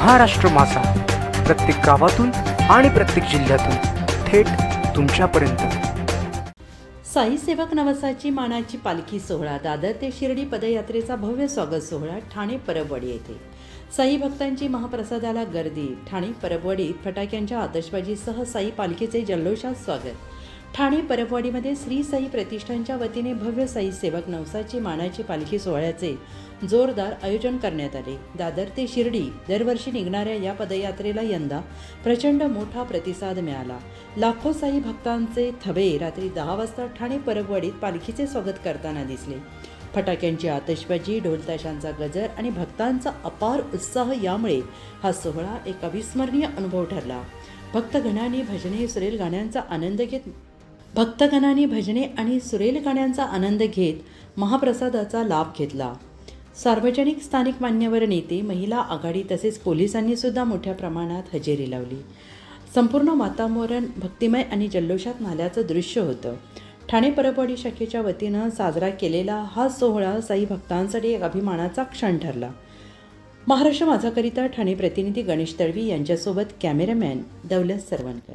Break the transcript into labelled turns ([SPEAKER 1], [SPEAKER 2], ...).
[SPEAKER 1] महाराष्ट्र मासा प्रत्येक गावातून आणि प्रत्येक जिल्ह्यातून थेट तुमच्यापर्यंत.
[SPEAKER 2] साईसेवक नवसाची मानाची पालखी सोहळा दादर ते शिर्डी पदयात्रेचा भव्य स्वागत सोहळा ठाणे परबवाडी येथे. साई भक्तांची महाप्रसादाला गर्दी ठाणे परबवाडीत फटाक्यांच्या आतषबाजीसह साई पालखीचे जल्लोषात स्वागत. ठाणे परबवाडीमध्ये श्री साई प्रतिष्ठानच्या वतीने भव्य साई सेवक नवसाची मानाची पालखी सोहळ्याचे जोरदार आयोजन करण्यात आले. दादर ते शिर्डी दरवर्षी निघणाऱ्या या पदयात्रेला यंदा प्रचंड मोठा प्रतिसाद मिळाला. लाखो साई भक्तांचे थबे रात्री दहा वाजता ठाणे परपवाडीत पालखीचे स्वागत करताना दिसले. फटाक्यांची आतषबाजी ढोलताशांचा गजर आणि भक्तांचा अपार उत्साह यामुळे हा सोहळा एक अविस्मरणीय अनुभव ठरला. भक्तगणांनी भजने सुरेल गाण्यांचा आनंद घेत भक्तगणांनी भजने आणि सुरेल गाण्यांचा आनंद घेत महाप्रसादाचा लाभ घेतला. सार्वजनिक स्थानिक मान्यवर नेते महिला आघाडी तसेच पोलिसांनीसुद्धा मोठ्या प्रमाणात हजेरी लावली. संपूर्ण वातावरण भक्तिमय आणि जल्लोषात नाल्याचं दृश्य होतं. ठाणे परपवाडी शाखेच्या वतीनं साजरा केलेला हा सोहळा साई भक्तांसाठी एक अभिमानाचा क्षण ठरला. महाराष्ट्र माझाकरिता ठाणे प्रतिनिधी गणेश तळवी यांच्यासोबत कॅमेरामॅन दौलत सरवणकर.